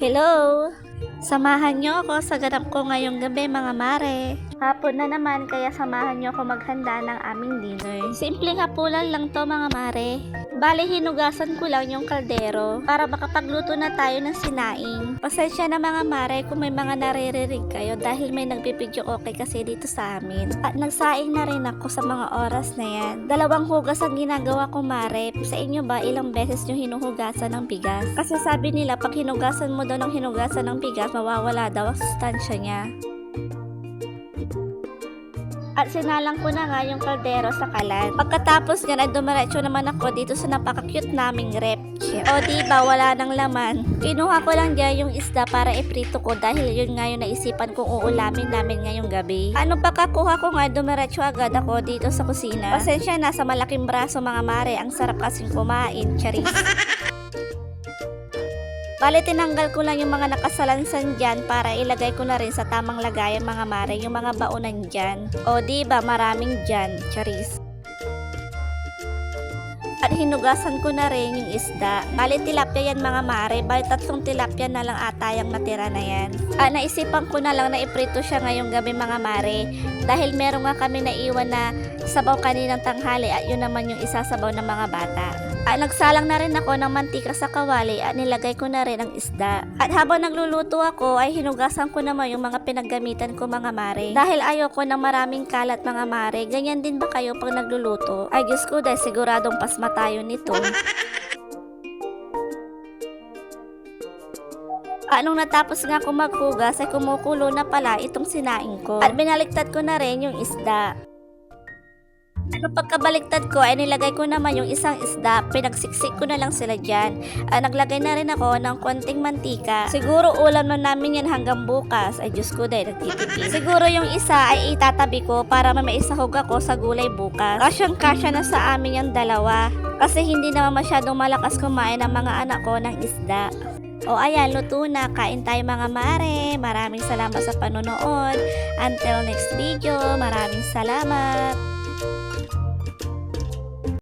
Hello! Samahan niyo ako sa ganap ko ngayong gabi mga mare. Hapon na naman kaya samahan niyo ako maghanda ng aming dinner. Simpleng hapunan lang to mga mare. Bale hinugasan ko lang yung kaldero para makapagluto na tayo ng sinaing. Pasensya na mga mare kung may mga naririnig kayo dahil may nagbibidyo okay kasi dito sa amin. At nagsaing na rin ako sa mga oras na yan. Dalawang hugas ang ginagawa ko mare. Sa inyo ba ilang beses nyo hinuhugasan ng bigas? Kasi sabi nila pag hinugasan mo daw ng hinugasan ng bigas mawawala daw ang sustansya niya. At sinalang ko na nga yung kaldero sa kalan. Pagkatapos nga, dumiretso naman ako dito sa napaka-cute naming rep. O diba, wala nang laman. Kinuha ko lang dyan yung isda para iprito ko dahil yun nga yung naisipan kong uulamin namin ngayong gabi. Ano pagkakuha ko nga, dumiretso agad ako dito sa kusina. Pasensya na sa malaking braso mga mare, ang sarap kasing kumain, charis. Bale, tinanggal ko lang yung mga nakasalansan dyan para ilagay ko na rin sa tamang lagayan mga mare, yung mga baunan dyan. O ba maraming dyan, charis. At hinugasan ko na rin yung isda. Bale, tilapia yan mga mare. Bale, tatlong tilapia na lang ata yung natira na yan. Ah, naisipan ko na lang na iprito siya ngayong gabi mga mare. Dahil meron nga kami naiwan na sabaw kaninang tanghali at yun naman yung isasabaw ng mga bata. At nagsalang na rin ako ng mantika sa kawali at nilagay ko na rin ang isda. At habang nagluluto ako ay hinugasan ko naman yung mga pinaggamitan ko mga mare. Dahil ayoko ng maraming kalat mga mare. Ganyan din ba kayo pag nagluluto? Ay Diyos ko dahil siguradong pasma tayo nito. Anong natapos nga ako maghugas ay kumukulo na pala itong sinaing ko. At binaliktad ko na rin yung isda. Ano pagkabaliktad ko ay nilagay ko naman yung isang isda, pinagsiksik ko na lang sila dyan. Ah, naglagay na rin ako ng konting mantika. Siguro ulam na namin yan hanggang bukas. Ay Diyos ko dahil nagtitipid. Siguro yung isa ay itatabi ko para may maisahog ako sa gulay bukas. Kasyang kasya na sa amin yung dalawa. Kasi hindi naman masyadong malakas kumain ang mga anak ko ng isda. O ayan, luto na. Kain tayo mga mare. Maraming salamat sa panonood. Until next video, maraming salamat. Música